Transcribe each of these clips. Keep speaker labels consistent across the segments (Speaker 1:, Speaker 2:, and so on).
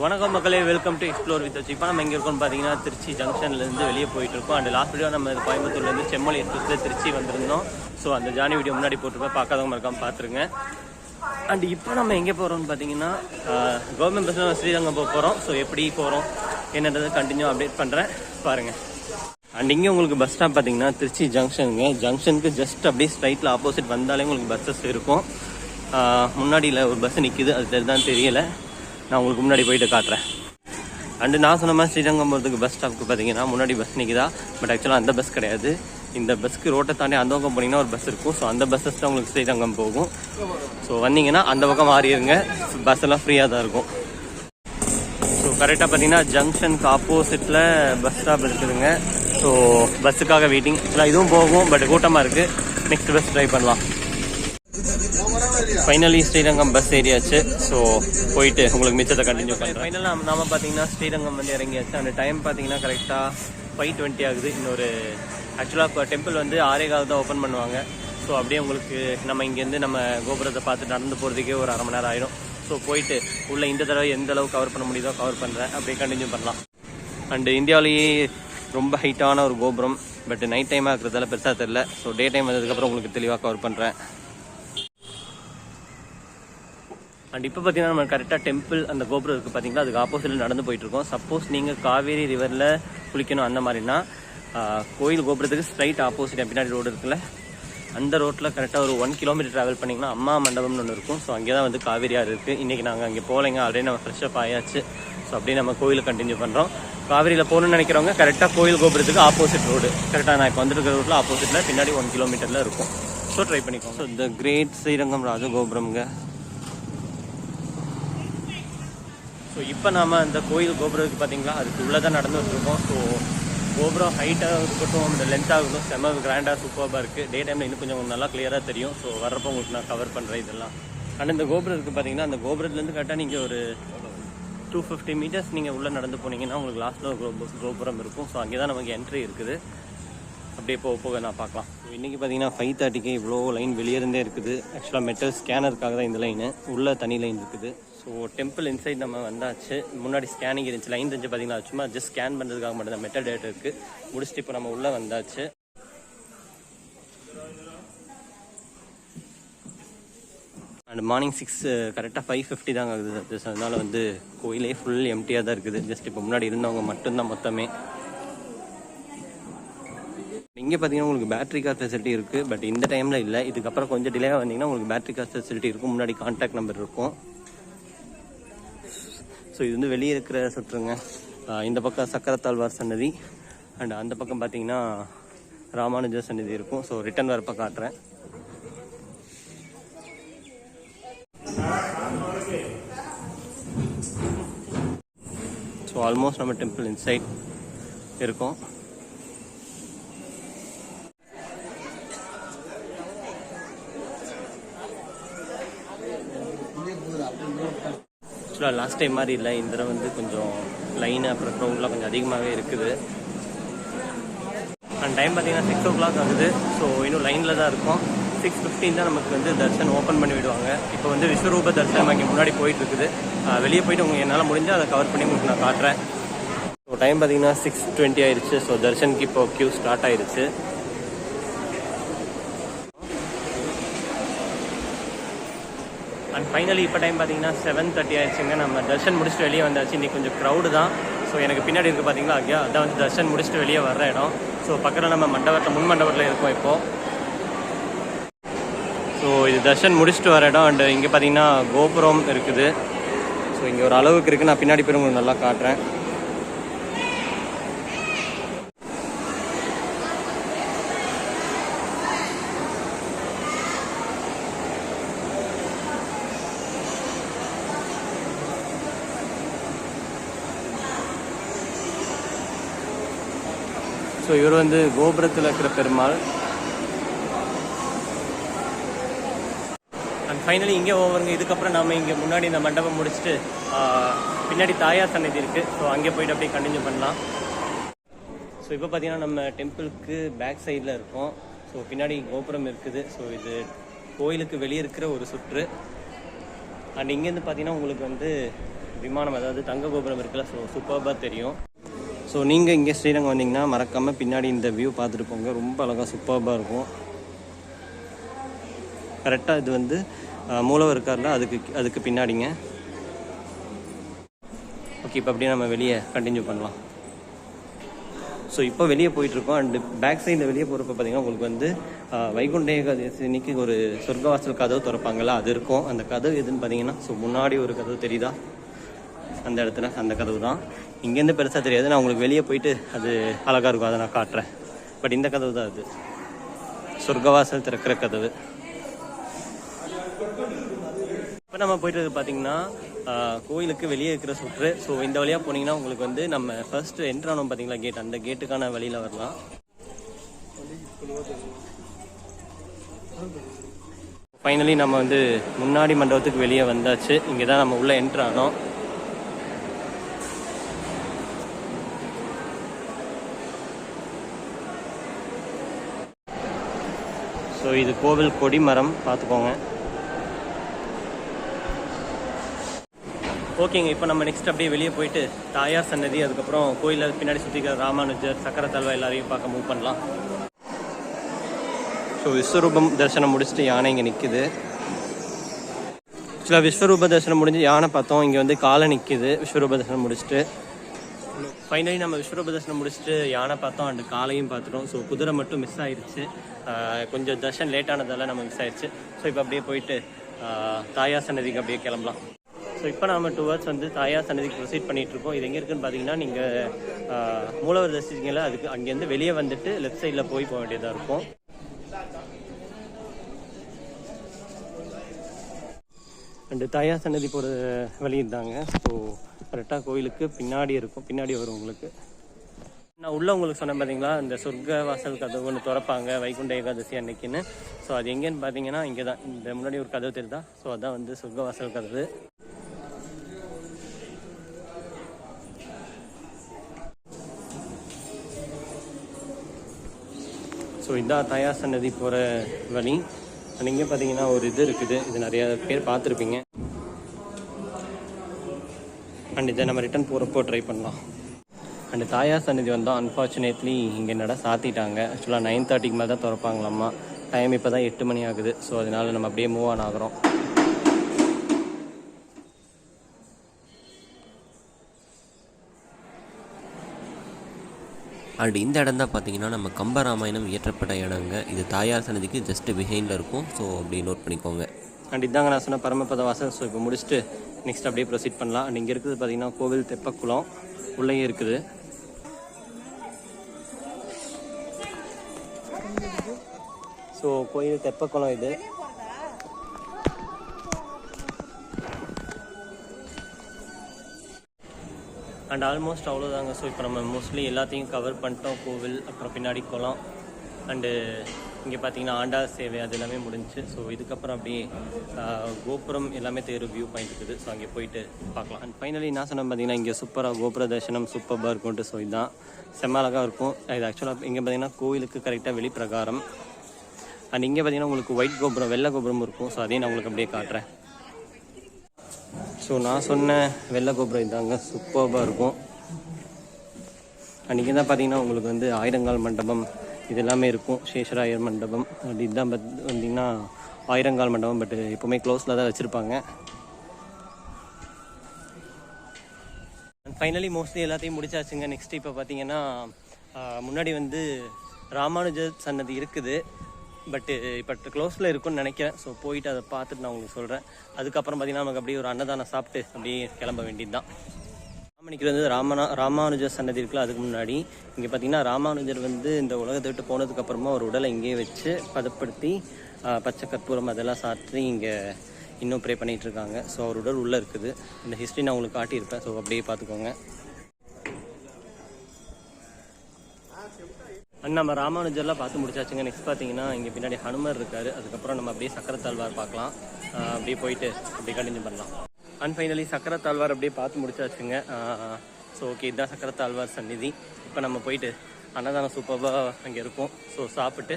Speaker 1: வணக்கம் மக்களே welcome to explore with வச்சு இப்போ நம்ம எங்கே இருக்கோம்னு பார்த்தீங்கன்னா திருச்சி ஜங்ஷன்லேருந்து வெளியே போயிட்டு இருக்கோம் அண்ட் லாஸ்ட் வீடியோ நம்ம கோயம்புத்தூர்லேருந்து செம்மொழி எக்ஸ்பிரஸில் திருச்சி வந்திருந்தோம். ஸோ அந்த ஜானி வீடியோ முன்னாடி போட்டிருப்பேன். பார்க்காதவங்க இருக்காமல் பார்த்துருங்க அண்ட் இப்போ நம்ம எங்கே போகிறோம்னு பார்த்தீங்கன்னா கவர்மெண்ட் பஸ்ஸில் நம்ம ஸ்ரீரங்கம் போக போகிறோம் ஸோ எப்படி போகிறோம் என்னன்றது கண்டினியூ அப்டேட் பண்ணுறேன் பாருங்கள் அண்ட் இங்கே உங்களுக்கு பஸ் ஸ்டாப் பார்த்தீங்கன்னா திருச்சி ஜங்ஷனுங்க ஜங்ஷனுக்கு ஜஸ்ட் அப்படியே ஸ்ட்ரைட்டில் ஆப்போசிட் வந்தாலே உங்களுக்கு பஸ்ஸஸ் இருக்கும். முன்னாடியில் ஒரு பஸ் நிற்கிது அது தெரியுதான்னு தெரியலை. நான் உங்களுக்கு முன்னாடி போயிட்டு காட்டுறேன். அண்டு நான் சொன்ன மாதிரி ஸ்ரீரங்கம் போகிறதுக்கு பஸ் ஸ்டாப்க்கு பார்த்தீங்கன்னா முன்னாடி பஸ் நிற்குதா பட் ஆக்சுவலாக அந்த பஸ் கிடையாது. இந்த பஸ்க்கு ரோட்டை தாண்டி அந்த பக்கம் போனீங்கன்னா ஒரு பஸ் இருக்கும். ஸோ அந்த பஸ்ஸஸ் தான் உங்களுக்கு ஸ்ரீரங்கம் போகும். ஸோ வந்தீங்கன்னா அந்த பக்கம் மாறிடுங்க பஸ் எல்லாம் ஃப்ரீயாக தான் இருக்கும். ஸோ கரெக்டாக பார்த்தீங்கன்னா ஜங்ஷனுக்கு ஆப்போசிட்டில் பஸ் ஸ்டாப் இருக்குதுங்க. ஸோ பஸ்ஸுக்காக வெயிட்டிங் இதுவும் போகும் பட் கூட்டமாக இருக்குது நெக்ஸ்ட் பஸ் ட்ரை பண்ணலாம். ஃபைனலி ஸ்ரீரங்கம் பஸ் ஏறியாச்சு. ஸோ போயிட்டு உங்களுக்கு மிச்சத்தை கண்டினியூ பண்ணுறேன் ஃபைனலாக நாம பார்த்தீங்கன்னா ஸ்ரீரங்கம் வந்து இறங்கியாச்சு. அந்த டைம் பார்த்தீங்கன்னா கரெக்டாக ஃபைவ் டுவெண்ட்டி ஆகுது. இன்னொரு ஆக்சுவலாக இப்போ டெம்பிள் வந்து ஆறே கால் தான் ஓப்பன் பண்ணுவாங்க. ஸோ அப்படியே உங்களுக்கு நம்ம இங்கேருந்து நம்ம கோபுரத்தை பார்த்து நடந்து போகிறதுக்கே ஒரு அரை மணி நேரம் ஆயிடும். ஸோ போயிட்டு உள்ள இந்த தடவை எந்த அளவு கவர் பண்ண முடியுதோ கவர் பண்ணுறேன் அப்படியே கண்டினியூ பண்ணலாம். அண்டு இந்தியாவிலேயே ரொம்ப ஹைட்டான ஒரு கோபுரம். பட் நைட் டைமாக இருக்கிறதால பெருசாக தெரில ஸோ டே டைம் வந்ததுக்கப்புறம் உங்களுக்கு தெளிவாக கவர் பண்ணுறேன் அண்ட் இப்போ பார்த்தீங்கன்னா நம்ம கரெக்டாக டெம்பிள் அந்த கோபுரம் இருக்குது பார்த்தீங்களா அதுக்கு ஆப்போசிட்டில் நடந்து போயிட்டு இருக்கோம் சப்போஸ் நீங்கள் காவேரி ரிவரில் குளிக்கணும் அந்த மாதிரின்னா கோயில் கோபுரத்துக்கு ஸ்ட்ரைட் ஆப்போசிட் பின்னாடி ரோடு இருக்குல்ல? அந்த ரோட்டில் கரெக்டாக ஒரு ஒன் கிலோமீட்டர் ட்ராவல் பண்ணிங்கன்னா அம்மா மண்டபம்னு ஒன்று இருக்கும். ஸோ அங்கே தான் வந்து காவேரி ஆறு இருக்குது இன்றைக்கி நாங்கள் அங்கே போகலைங்க. ஆல்ரெடி நம்ம ஃப்ரெஷ்ஷப் ஆயாச்சு. ஸோ அப்படியே நம்ம கோயிலுக்கு கண்டினியூ பண்ணுறோம் காவேரியில் போகணும்னு நினைக்கிறவங்க கரெக்டாக கோயில் கோபுரத்துக்கு ஆப்போசிட் ரோடு கரெக்டாக நான் இப்போ வந்துருக்கிற ரோட்டில் ஆப்போசிட்டில் பின்னாடி ஒன் கிலோமீட்டரில் இருக்கும். ஸோ ட்ரை பண்ணிக்கோங்க. ஸோ இந்த கிரேட் ஸ்ரீரங்கம் ராஜகோபுரம்ங்க ஸோ இப்போ நாம் அந்த கோயில் கோபுரத்துக்கு பார்த்தீங்களா அதுக்கு உள்ளே தான் நடந்து வந்திருக்கோம். ஸோ கோபுரம் ஹைட்டாக இருக்கட்டும் அந்த லென்த்தாக இருக்கட்டும் கிராண்டாக சூப்பராக இருக்குது டே டைமில் இன்னும் கொஞ்சம் நல்லா கிளியராக தெரியும். ஸோ வர்றப்போ உங்களுக்கு நான் கவர் பண்ணுறேன் இதெல்லாம். ஆனால் இந்த கோபுரம் இருக்குது பார்த்தீங்கன்னா அந்த கோபுரத்துலேருந்து கரெக்டாக நீங்கள் ஒரு டூ ஃபிஃப்டி மீட்டர்ஸ் நீங்கள் உள்ளே நடந்து போனீங்கன்னா உங்களுக்கு லாஸ்ட்டில் ஒரு கோபு- கோபுரம் இருக்கும். ஸோ அங்கே தான் நமக்கு என்ட்ரி இருக்குது. அப்படியே போக போக நான் பார்க்கலாம். இன்றைக்கி பார்த்தீங்கன்னா ஃபைவ் தேர்ட்டிக்கு இவ்வளோ லைன் வெளியே இருந்தே இருக்குது. ஆக்சுவலாக மெட்டல் ஸ்கேனருக்காக தான் இந்த லைனு உள்ளே தனி லைன் இருக்குது. ஸோ டெம்பிள் இன்சைட் நம்ம வந்தாச்சு. முன்னாடி ஸ்கேனிங் இருந்துச்சு. லைன் இருந்துச்சு பார்த்தீங்கன்னா சும்மா ஜஸ்ட் ஸ்கேன் பண்ணுறதுக்காக மட்டும் தான் மெட்டல் டேட் இருக்குது முடிச்சுட்டு இப்போ நம்ம உள்ளே வந்தாச்சு. அண்ட் மார்னிங் சிக்ஸ் கரெக்டாக ஃபைவ் ஃபிஃப்டி தாங்க ஆகுது. Just அதனால் வந்து கோயிலே ஃபுல் எம்டியாக தான் இருக்குது. ஜஸ்ட் இப்போ முன்னாடி இருந்தவங்க மட்டும்தான் மொத்தமே. இங்கே பார்த்தீங்கன்னா உங்களுக்கு பேட்டரி கார் ஃபெசிலிட்டி இருக்குது பட் இந்த டைமில் இல்லை. இதுக்கப்புறம் கொஞ்சம் டிலே வந்தீங்கன்னா உங்களுக்கு பேட்டரி கார் ஃபெசிலிட்டி இருக்கும். முன்னாடி கான்டாக்ட் நம்பர் இருக்கும். இது வந்து வெளியே இருக்கிற சுற்றுங்க. இந்த பக்கம் சக்கரத்தாழ்வார் சன்னதி. அண்ட் அந்த பக்கம் பார்த்தீங்கன்னா ராமானுஜ சன்னதி இருக்கும். ஸோ ரிட்டன் வரப்போ காட்டுறேன். ஸோ ஆல்மோஸ்ட் நம்ம டெம்பிள் இன்சைட் இருக்கோம். ஆக்சுவலாக லாஸ்ட் டைம் மாதிரி இல்லை. இந்த தடவை வந்து கொஞ்சம் லைன் அப்புறம் க்ரௌண்ட்லாம் கொஞ்சம் அதிகமாகவே இருக்குது. அண்ட் டைம் பார்த்தீங்கன்னா சிக்ஸ் ஓ கிளாக் ஆகுது. ஸோ இன்னும் லைனில் தான் இருக்கும். சிக்ஸ் ஃபிஃப்டின் தான் நமக்கு வந்து தர்ஷன் ஓப்பன் பண்ணி விடுவாங்க. இப்போ வந்து விஸ்வரூப தர்ஷனம் இங்கே முன்னாடி போயிட்டு இருக்குது. வெளியே போயிட்டு உங்களுக்கு என்னால் முடிஞ்சால் அதை கவர் பண்ணி உங்களுக்கு நான் காட்டுறேன். ஸோ டைம் பார்த்தீங்கன்னா சிக்ஸ் டுவெண்ட்டி ஆயிடுச்சு. ஸோ தர்ஷனுக்கு இப்போ க்யூ ஸ்டார்ட் ஆயிடுச்சு அண்ட் ஃபைனலி இப்போ டைம் பார்த்தீங்கன்னா செவன் தேர்ட்டி ஆயிடுச்சுங்க. நம்ம தர்ஷன் முடிச்சுட்டு வெளியே வந்தாச்சு. இன்னைக்கு கொஞ்சம் க்ரௌடு தான். ஸோ எனக்கு பின்னாடி இருக்குது பார்த்தீங்களா ஐயா அதான் வந்து தர்ஷன் முடிச்சுட்டு வெளியே வர்ற இடம். ஸோ பக்கத்தில் நம்ம மண்டபத்தில் முன் மண்டபத்தில் இருக்கோம் இப்போது ஸோ இது தர்ஷன் முடிச்சுட்டு வர இடம். அண்ட் இங்கே பார்த்தீங்கன்னா கோபுரம் இருக்குது. ஸோ இங்கே ஒரு அளவுக்கு இருக்குது நான் பின்னாடி போய் உங்களுக்கு நல்லா காட்டுறேன். ஸோ இவர் வந்து கோபுரத்தில் இருக்கிற பெருமாள். அண்ட் ஃபைனலி இங்கே ஓவருங்க இதுக்கப்புறம் நம்ம இங்கே முன்னாடி இந்த மண்டபம் முடிச்சுட்டு பின்னாடி தாயார் சன்னதி இருக்குது ஸோ அங்கே போயிட்டு அப்படியே கண்டினியூ பண்ணலாம். ஸோ இப்போ பார்த்தீங்கன்னா நம்ம டெம்பிளுக்கு பேக் சைடில் இருக்கோம். ஸோ பின்னாடி கோபுரம் இருக்குது. ஸோ இது கோயிலுக்கு வெளியே இருக்கிற ஒரு சுற்று. அண்ட் இங்கேருந்து பார்த்தீங்கன்னா உங்களுக்கு வந்து விமானம் அதாவது தங்க கோபுரம் இருக்குல்ல. ஸோ சூப்பராக தெரியும். ஸோ நீங்கள் இங்கே ஸ்ரீரங்கம் வந்தீங்கன்னா மறக்காமல் பின்னாடி இந்த வியூ பார்த்துட்டு போங்க. ரொம்ப அழகாக சூப்பராக இருக்கும். கரெக்டாக இது வந்து மூலவர் இருக்கார்ல அதுக்கு அதுக்கு பின்னாடிங்க. ஓகே இப்போ அப்படியே நம்ம வெளியே கண்டினியூ பண்ணலாம். ஸோ இப்போ வெளியே போயிட்டுருக்கோம். அண்டு பேக் சைடில் வெளியே போகிறப்ப பார்த்தீங்கன்னா உங்களுக்கு வந்து அஹ், வைகுண்ட ஏகாதசினிக்கு ஒரு சொர்க்கவாசல் கதவு திறப்பாங்களா அது இருக்கும். அந்த கதவு எதுன்னு பார்த்தீங்கன்னா ஸோ முன்னாடி ஒரு கதவு தெரியுதா? அந்த இடத்துல அந்த கதவு தான். இங்கேருந்து பெருசாக தெரியாது. நான் உங்களுக்கு வெளியே போயிட்டு அது அழகாக இருக்கும். அதை நான் காட்டுறேன். பட் இந்த கதவு தான் அது. சொர்க்கவாசல் திறக்கிற கதவு. இப்போ நம்ம போயிட்டு பார்த்தீங்கன்னா கோயிலுக்கு வெளியே இருக்கிற சுற்று. ஸோ இந்த வழியாக போனீங்கன்னா உங்களுக்கு வந்து நம்ம ஃபர்ஸ்ட் என்ட்ரு ஆனோம் பார்த்தீங்களா கேட் அந்த கேட்டுக்கான வழியில் வரலாம். ஃபைனலி நம்ம வந்து முன்னாடி மண்டபத்துக்கு வெளியே வந்தாச்சு. இங்கே தான் நம்ம உள்ளே என்ட்ரு ஆனோம். ஸோ இது கோவில் கொடி மரம் பார்த்துக்கோங்க ஓகேங்க இப்போ நம்ம நெக்ஸ்ட் அப்படியே வெளியே போயிட்டு தாயார் சன்னதி அதுக்கப்புறம் கோயிலில் பின்னாடி சுற்றிக்கிற ராமானுஜர் சக்கர தல்வா எல்லாரையும் பார்க்க மூவ் பண்ணலாம். ஸோ விஸ்வரூபம் தரிசனம் முடிச்சுட்டு யானை இங்கே நிற்குது ஆக்சுவலாக விஸ்வரூப தரிசனம் முடிஞ்சு யானை பார்த்தோம். இங்கே வந்து காலை நிற்கிது விஸ்வரூப தரிசனம் முடிச்சுட்டு ஃபைனலி நம்ம விஸ்வரூபதர்ஷனம் முடிச்சுட்டு யானை பார்த்தோம் அண்டு காலையும் பார்த்துட்டோம். ஸோ குதிரை மட்டும் மிஸ் ஆயிடுச்சு கொஞ்சம் தர்ஷன் லேட் ஆனதால நம்ம மிஸ் ஆயிடுச்சு ஸோ இப்போ அப்படியே போயிட்டு தாயா சன்னதிக்கு அப்படியே கிளம்பலாம். ஸோ இப்போ நம்ம டுவர்ட்ஸ் வந்து தாயா சன்னதிக்கு ப்ரொசீட் பண்ணிட்டு இருக்கோம். இது எங்கே இருக்குன்னு பார்த்தீங்கன்னா நீங்கள் மூலவர் தரிசிச்சிங்களா அதுக்கு அங்கேருந்து வெளியே வந்துட்டு லெஃப்ட் சைடில் போய் போக வேண்டியதாக இருக்கும். அண்டு தாயா சன்னதி போகிற வழி இருந்தாங்க ஸோ கரெக்டாக கோயிலுக்கு பின்னாடி இருக்கும். பின்னாடி வரும் உங்களுக்கு. நான் உள்ள உங்களுக்கு சொன்னேன் பார்த்தீங்களா இந்த சொர்க்க வாசல் கதவு ஒன்று திறப்பாங்க வைகுண்ட ஏகாதசி அன்னைக்குன்னு. ஸோ அது எங்கேன்னு பார்த்தீங்கன்னா இங்கே தான் இந்த முன்னாடி ஒரு கதவு தெரியுதா? ஸோ அதான் வந்து சொர்க்க வாசல் கதவு. ஸோ இதான் தயாச சன்னதி போகிற வழி. நீங்கள் பார்த்தீங்கன்னா ஒரு இது இருக்குது. இது நிறையா பேர் பார்த்துருப்பீங்க. அண்ட் இதை நம்ம ரிட்டர்ன் போகிறப்போ ட்ரை பண்ணலாம். அண்ட் தாயார் சன்னிதி வந்தால் அன்ஃபார்ச்சுனேட்லி இங்கே நட சாத்திட்டாங்க. ஆக்சுவலாக நைன் தேர்ட்டிக்கு மேலே தான் திறப்பாங்களாம்மா. டைம் இப்போ தான் எட்டு மணி ஆகுது. ஸோ அதனால நம்ம அப்படியே மூவ் ஆன் ஆகிறோம்.
Speaker 2: அண்ட் இந்த இடம் தான் பார்த்தீங்கன்னா நம்ம கம்பராமாயணம் இயற்றப்பட்ட இடங்க. இது தாயார் சன்னதிக்கு ஜஸ்ட் பிஹைண்டில் இருக்கும். ஸோ அப்படி நோட் பண்ணிக்கோங்க.
Speaker 1: அண்ட் இதாங்க நான் சொன்ன பரமபத வாசல். ஸோ இப்போ முடிச்சுட்டு நெக்ஸ்ட் அப்படியே ப்ரொசீட் பண்ணலாம். அண்ட் இங்கே இருக்குது பார்த்தீங்கன்னா கோவில் தெப்பக்குளம். உள்ளேயும் இருக்குது. ஸோ கோயில் தெப்பக்குளம் இது. அண்ட் ஆல்மோஸ்ட் அவ்வளோதாங்க ஸோ இப்போ நம்ம மோஸ்ட்லி எல்லாத்தையும் கவர் பண்ணிட்டோம். கோவில் அப்புறம் பின்னாடி குளம். அண்டு இங்கே பார்த்தீங்கன்னா ஆண்டா சேவை அது எல்லாமே முடிஞ்சுச்சு ஸோ இதுக்கப்புறம் அப்படியே கோபுரம் எல்லாமே தேர் வியூ பாயிண்ட் இருக்குது. ஸோ அங்கே போயிட்டு பார்க்கலாம். அண்ட் ஃபைனலி என்ன சொன்னேன் பார்த்தீங்கன்னா இங்கே சூப்பராக கோபுர தரிசனம் சூப்பராக இருக்கும்ட்டு ஸோ இதுதான் செம்ம அழகாக இருக்கும். இது ஆக்சுவலாக இங்கே பார்த்தீங்கன்னா கோவிலுக்கு கரெக்டாக வெளிப்பிரகாரம். அண்ட் இங்கே பார்த்தீங்கன்னா உங்களுக்கு ஒயிட் கோபுரம் வெள்ளை கோபுரம் இருக்கும். ஸோ அதையும் நான் உங்களுக்கு அப்படியே காட்டுறேன். ஸோ நான் சொன்ன வெள்ளை கோபுரம் இதாங்க. சூப்பராக இருக்கும். அன்றைக்கி தான் பார்த்தீங்கன்னா உங்களுக்கு வந்து ஆயிரங்கால் மண்டபம் இது எல்லாமே இருக்கும் சேஷராயர் மண்டபம். அப்படி இதுதான் பத் வந்தீங்கன்னா ஆயிரங்கால் மண்டபம் பட் எப்போவுமே க்ளோஸில் தான் வச்சுருப்பாங்க. ஃபைனலி மோஸ்ட்லி எல்லாத்தையும் முடிச்சாச்சுங்க. நெக்ஸ்ட் இப்போ பார்த்தீங்கன்னா முன்னாடி வந்து ராமானுஜர் சன்னதி இருக்குது. பட்டு இப்போ க்ளோஸில் இருக்கும்னு நினைக்கிறேன். ஸோ போயிட்டு அதை பார்த்துட்டு நான் உங்களுக்கு சொல்கிறேன் அதுக்கப்புறம் பார்த்தீங்கன்னா நமக்கு அப்படியே ஒரு அன்னதானம் சாப்பிட்டு அப்படியே கிளம்ப வேண்டியது தான் ராமணிக்கு வந்து ராமனா ராமானுஜர் சன்னதி இருக்குல்ல அதுக்கு முன்னாடி. இங்கே பார்த்தீங்கன்னா ராமானுஜர் வந்து இந்த உலகத்தை விட்டு போனதுக்கப்புறமா ஒரு உடலை இங்கேயே வச்சு பதப்படுத்தி பச்சை கற்பூரம் அதெல்லாம் சாற்றி இங்கே இன்னும் ப்ரே பண்ணிகிட்டு இருக்காங்க. ஸோ அவர் உடல் உள்ளே இருக்குது. இந்த ஹிஸ்ட்ரி நான் உங்களுக்கு காட்டியிருப்பேன். ஸோ அப்படியே பார்த்துக்கோங்க நம்ம ராமானுஜர்லாம் பார்த்து முடிச்சாச்சுங்க. நெக்ஸ்ட் பார்த்தீங்கன்னா இங்கே பின்னாடி ஹனுமர் இருக்காரு. அதுக்கப்புறம் நம்ம அப்படியே சக்கரத்தாழ்வார் பார்க்கலாம். அப்படியே போயிட்டு அப்படியே கண்டினியூ பண்ணலாம். அண்ட் ஃபைனலி சக்கரத்தாழ்வார் அப்படியே பார்த்து முடிச்சாச்சுங்க. ஸோ ஓகே இதுதான் சக்கரத்தாழ்வார் சந்நிதி. இப்போ நம்ம போயிட்டு அன்னதானம் சூப்பராக அங்கே இருக்கும். ஸோ சாப்பிட்டு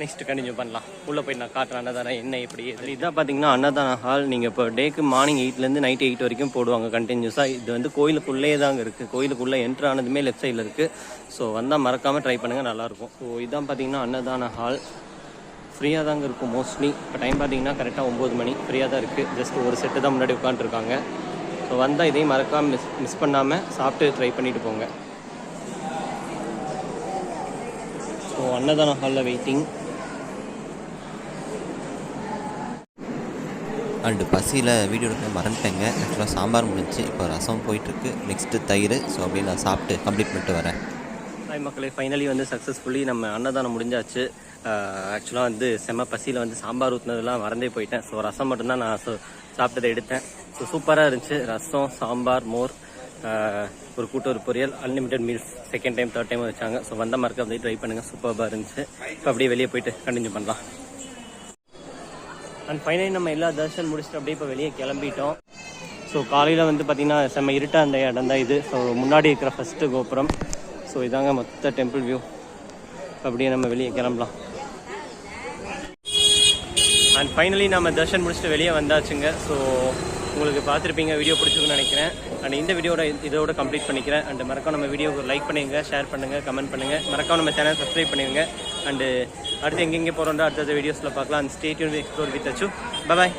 Speaker 1: நெக்ஸ்ட் கண்டினியூ பண்ணலாம். உள்ளே போய் நான் காட்டுறேன் அன்னதானம் என்ன எப்படி இதான் பார்த்தீங்கன்னா அன்னதான ஹால் நீங்கள் இப்போ டேக்கு மார்னிங் எயிட்லேருந்து நைட் எயிட் வரைக்கும் போடுவாங்க கண்டினியூஸாக இது வந்து கோயிலுக்குள்ளேயே தாங்க இருக்குது கோயிலுக்குள்ளே என்ட்ரு ஆனதுமே லெஃப்ட் சைடில் இருக்குது ஸோ வந்தால் மறக்காமல் ட்ரை பண்ணுங்கள் நல்லாயிருக்கும் ஸோ இதான் பார்த்தீங்கன்னா அன்னதான ஹால் ஃப்ரீயாக தாங்க இருக்கும் மோஸ்ட்லி. இப்போ டைம் பார்த்தீங்கன்னா கரெக்டாக ஒம்பது மணி. ஃப்ரீயாக தான் இருக்குது ஜஸ்ட் ஒரு செட்டு தான் முன்னாடி உட்காந்துருக்காங்க ஸோ வந்தால் இதையும் மறக்காமல் மிஸ் மிஸ் பண்ணாமல் சாப்பிட்டு ட்ரை பண்ணிட்டு போங்க. ஸோ அன்னதான ஹாலில் வெயிட்டிங்
Speaker 2: அண்டு பசியில் வீடியோ எடுக்க மறந்துட்டேங்க. ஆக்சுவலாக சாம்பார் முடிஞ்சு இப்போ ரசம் போயிட்டுருக்கு நெக்ஸ்ட்டு தயிர். ஸோ அப்படியே நான் சாப்பிட்டு கம்ப்ளீட் பண்ணிட்டு வரேன்.
Speaker 1: ஹாய் மக்களே ஃபைனலி வந்து சக்ஸஸ்ஃபுல்லி நம்ம அன்னதானம் முடிஞ்சாச்சு. ஆக்சுவலாக வந்து செம்ம பசியில் வந்து சாம்பார் ஊற்றுனதுலாம் மறந்தே போயிட்டேன். ஸோ ரசம் மட்டும்தான் நான் சாப்பிட்டதை எடுத்தேன். ஸோ சூப்பராக இருந்துச்சு. ரசம் சாம்பார் மோர் ஒரு கூட்டு ஒரு பொரியல் unlimited meals second time third time வச்சாங்க. ஸோ வந்த மார்க்கு அப்படியே ட்ரை பண்ணுங்கள் சூப்பராக இருந்துச்சு. இப்போ அப்படியே வெளியே போயிட்டு கண்டினியூ பண்ணலாம். அண்ட் ஃபைனலி நம்ம எல்லா தர்ஷன் முடிச்சுட்டு அப்படியே இப்போ வெளியே கிளம்பிட்டோம். ஸோ காலையில் வந்து பார்த்திங்கன்னா செம்ம இருட்டாக அந்த இடம் தான் இது. ஸோ முன்னாடி இருக்கிற ஃபஸ்ட்டு கோபுரம். ஸோ இதாங்க மொத்த டெம்பிள் வியூ அப்படியே நம்ம வெளியே கிளம்பலாம். அண்ட் ஃபைனலி நம்ம தர்ஷன் முடிச்சுட்டு வெளியே வந்தாச்சுங்க. ஸோ உங்களுக்கு பார்த்துருப்பீங்க வீடியோ பிடிச்சிருக்குன்னு நினைக்கிறேன். அண்ட் இந்த வீடியோட இதோட கம்ப்ளீட் பண்ணிக்கிறேன். அண்ட் மறக்காம நம்ம வீடியோக்கு லைக் பண்ணுங்க ஷேர் பண்ணுங்க கமெண்ட் பண்ணுங்க. மறக்காம நம்ம சேனல் சப்ஸ்கிரைப் பண்ணிடுங்க. அண்டு அடுத்து எங்கெங்கே போகிறோம்டா அடுத்த வீடியோஸில் பார்க்கலாம். அண்ட் ஸ்டேட் எக்ஸ்ப்ளோர் வித் அச்சு பாய்